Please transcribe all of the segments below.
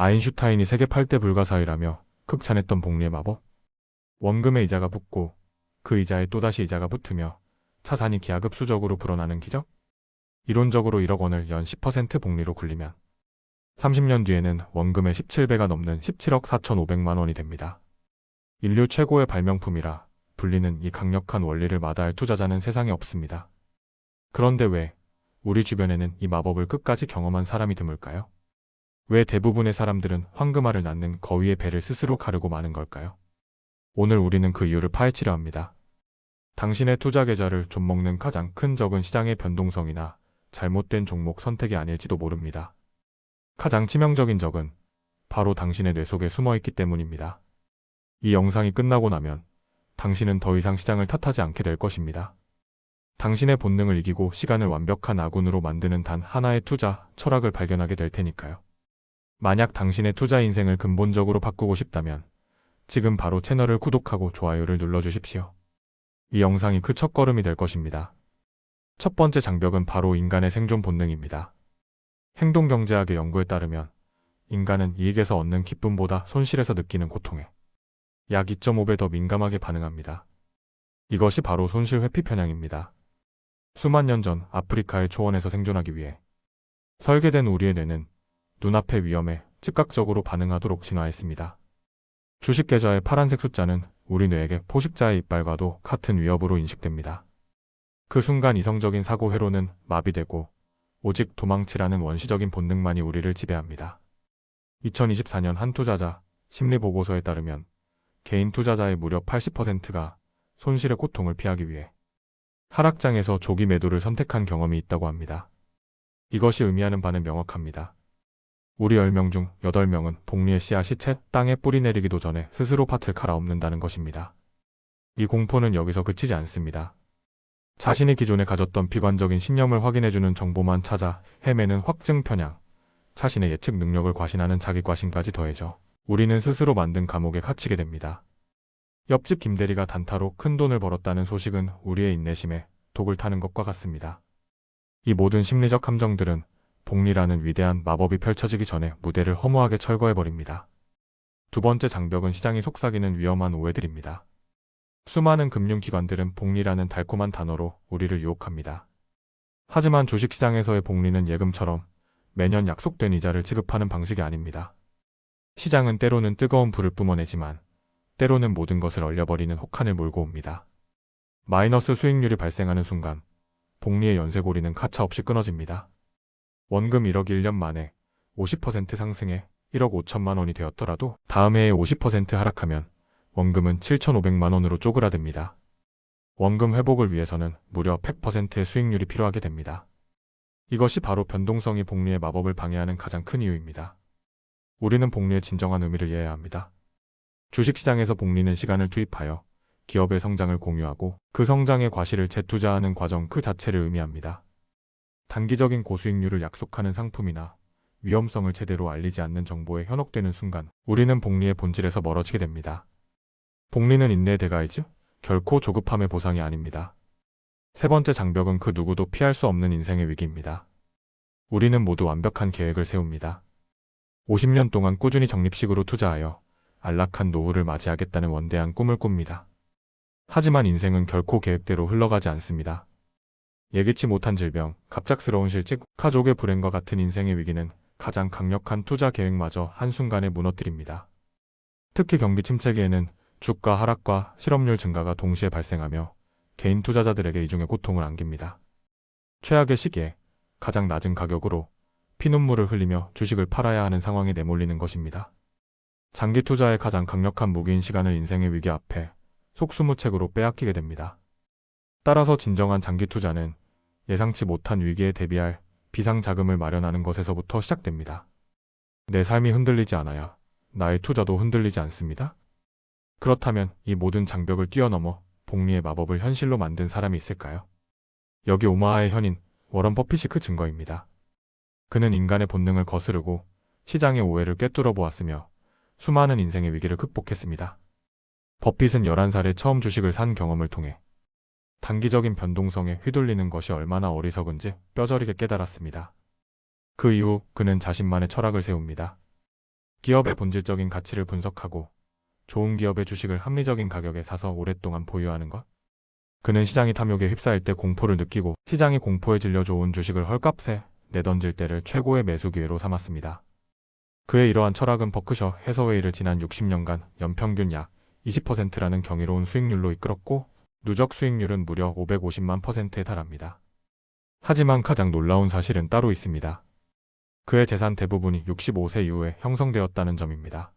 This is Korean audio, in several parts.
아인슈타인이 세계 8대 불가사의라며 극찬했던 복리의 마법. 원금에 이자가 붙고 그 이자에 또다시 이자가 붙으며 차산이 기하급수적으로 불어나는 기적? 이론적으로 1억 원을 연 10% 복리로 굴리면 30년 뒤에는 원금의 17배가 넘는 17억 4,500만 원이 됩니다. 인류 최고의 발명품이라 불리는 이 강력한 원리를 마다할 투자자는 세상에 없습니다. 그런데 왜 우리 주변에는 이 마법을 끝까지 경험한 사람이 드물까요? 왜 대부분의 사람들은 황금알을 낳는 거위의 배를 스스로 가르고 마는 걸까요? 오늘 우리는 그 이유를 파헤치려 합니다. 당신의 투자 계좌를 좀 먹는 가장 큰 적은 시장의 변동성이나 잘못된 종목 선택이 아닐지도 모릅니다. 가장 치명적인 적은 바로 당신의 뇌 속에 숨어 있기 때문입니다. 이 영상이 끝나고 나면 당신은 더 이상 시장을 탓하지 않게 될 것입니다. 당신의 본능을 이기고 시간을 완벽한 아군으로 만드는 단 하나의 투자 철학을 발견하게 될 테니까요. 만약 당신의 투자 인생을 근본적으로 바꾸고 싶다면 지금 바로 채널을 구독하고 좋아요를 눌러주십시오. 이 영상이 그 첫걸음이 될 것입니다. 첫 번째 장벽은 바로 인간의 생존 본능입니다. 행동경제학의 연구에 따르면 인간은 이익에서 얻는 기쁨보다 손실에서 느끼는 고통에 약 2.5배 더 민감하게 반응합니다. 이것이 바로 손실 회피 편향입니다. 수만 년 전 아프리카의 초원에서 생존하기 위해 설계된 우리의 뇌는 눈앞의 위험에 즉각적으로 반응하도록 진화했습니다. 주식 계좌의 파란색 숫자는 우리 뇌에게 포식자의 이빨과도 같은 위협으로 인식됩니다. 그 순간 이성적인 사고 회로는 마비되고 오직 도망치라는 원시적인 본능만이 우리를 지배합니다. 2024년 한 투자자 심리 보고서에 따르면 개인 투자자의 무려 80%가 손실의 고통을 피하기 위해 하락장에서 조기 매도를 선택한 경험이 있다고 합니다. 이것이 의미하는 바는 명확합니다. 우리 10명 중 8명은 복리의 씨앗이 채 땅에 뿌리 내리기도 전에 스스로 밭을 갈아엎는다는 것입니다. 이 공포는 여기서 그치지 않습니다. 자신이 기존에 가졌던 비관적인 신념을 확인해주는 정보만 찾아 헤매는 확증 편향, 자신의 예측 능력을 과신하는 자기 과신까지 더해져 우리는 스스로 만든 감옥에 갇히게 됩니다. 옆집 김대리가 단타로 큰 돈을 벌었다는 소식은 우리의 인내심에 독을 타는 것과 같습니다. 이 모든 심리적 감정들은 복리라는 위대한 마법이 펼쳐지기 전에 무대를 허무하게 철거해버립니다. 두 번째 장벽은 시장이 속삭이는 위험한 오해들입니다. 수많은 금융기관들은 복리라는 달콤한 단어로 우리를 유혹합니다. 하지만 주식시장에서의 복리는 예금처럼 매년 약속된 이자를 지급하는 방식이 아닙니다. 시장은 때로는 뜨거운 불을 뿜어내지만 때로는 모든 것을 얼려버리는 혹한을 몰고 옵니다. 마이너스 수익률이 발생하는 순간 복리의 연쇄고리는 가차없이 끊어집니다. 원금 1억 1년 만에 50% 상승해 1억 5천만 원이 되었더라도 다음 해에 50% 하락하면 원금은 7,500만 원으로 쪼그라듭니다. 원금 회복을 위해서는 무려 100%의 수익률이 필요하게 됩니다. 이것이 바로 변동성이 복리의 마법을 방해하는 가장 큰 이유입니다. 우리는 복리의 진정한 의미를 이해해야 합니다. 주식시장에서 복리는 시간을 투입하여 기업의 성장을 공유하고 그 성장의 과실을 재투자하는 과정 그 자체를 의미합니다. 단기적인 고수익률을 약속하는 상품이나 위험성을 제대로 알리지 않는 정보에 현혹되는 순간 우리는 복리의 본질에서 멀어지게 됩니다. 복리는 인내의 대가이즈 결코 조급함의 보상이 아닙니다. 세 번째 장벽은 그 누구도 피할 수 없는 인생의 위기입니다. 우리는 모두 완벽한 계획을 세웁니다. 50년 동안 꾸준히 적립식으로 투자하여 안락한 노후를 맞이하겠다는 원대한 꿈을 꿉니다. 하지만 인생은 결코 계획대로 흘러가지 않습니다. 예기치 못한 질병, 갑작스러운 실직, 가족의 불행과 같은 인생의 위기는 가장 강력한 투자 계획마저 한순간에 무너뜨립니다. 특히 경기 침체기에는 주가 하락과 실업률 증가가 동시에 발생하며 개인 투자자들에게 이중의 고통을 안깁니다. 최악의 시기에 가장 낮은 가격으로 피눈물을 흘리며 주식을 팔아야 하는 상황에 내몰리는 것입니다. 장기 투자의 가장 강력한 무기인 시간을 인생의 위기 앞에 속수무책으로 빼앗기게 됩니다. 따라서 진정한 장기 투자는 예상치 못한 위기에 대비할 비상 자금을 마련하는 것에서부터 시작됩니다. 내 삶이 흔들리지 않아야 나의 투자도 흔들리지 않습니다. 그렇다면 이 모든 장벽을 뛰어넘어 복리의 마법을 현실로 만든 사람이 있을까요? 여기 오마하의 현인 워런 버핏이 그 증거입니다. 그는 인간의 본능을 거스르고 시장의 오해를 꿰뚫어 보았으며 수많은 인생의 위기를 극복했습니다. 버핏은 11살에 처음 주식을 산 경험을 통해 단기적인 변동성에 휘둘리는 것이 얼마나 어리석은지 뼈저리게 깨달았습니다. 그 이후 그는 자신만의 철학을 세웁니다. 기업의 본질적인 가치를 분석하고 좋은 기업의 주식을 합리적인 가격에 사서 오랫동안 보유하는 것. 그는 시장이 탐욕에 휩싸일 때 공포를 느끼고 시장이 공포에 질려 좋은 주식을 헐값에 내던질 때를 최고의 매수 기회로 삼았습니다. 그의 이러한 철학은 버크셔 해서웨이를 지난 60년간 연평균 약 20%라는 경이로운 수익률로 이끌었고 누적 수익률은 무려 550만 퍼센트에 달합니다. 하지만 가장 놀라운 사실은 따로 있습니다. 그의 재산 대부분이 65세 이후에 형성되었다는 점입니다.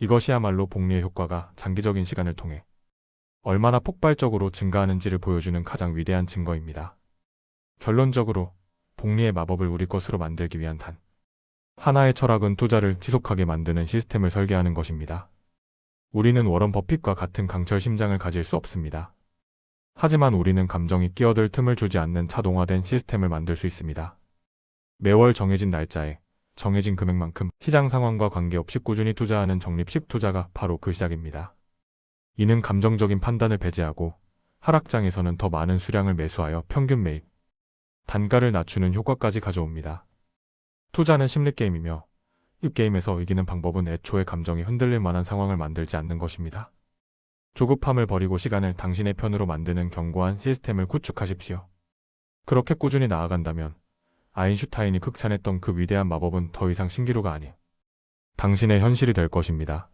이것이야말로 복리의 효과가 장기적인 시간을 통해 얼마나 폭발적으로 증가하는지를 보여주는 가장 위대한 증거입니다. 결론적으로 복리의 마법을 우리 것으로 만들기 위한 단 하나의 철학은 투자를 지속하게 만드는 시스템을 설계하는 것입니다. 우리는 워런 버핏과 같은 강철 심장을 가질 수 없습니다. 하지만 우리는 감정이 끼어들 틈을 주지 않는 자동화된 시스템을 만들 수 있습니다. 매월 정해진 날짜에 정해진 금액만큼 시장 상황과 관계없이 꾸준히 투자하는 적립식 투자가 바로 그 시작입니다. 이는 감정적인 판단을 배제하고 하락장에서는 더 많은 수량을 매수하여 평균 매입, 단가를 낮추는 효과까지 가져옵니다. 투자는 심리게임이며 이 게임에서 이기는 방법은 애초에 감정이 흔들릴 만한 상황을 만들지 않는 것입니다. 조급함을 버리고 시간을 당신의 편으로 만드는 견고한 시스템을 구축하십시오. 그렇게 꾸준히 나아간다면 아인슈타인이 극찬했던 그 위대한 마법은 더 이상 신기루가 아닌 당신의 현실이 될 것입니다.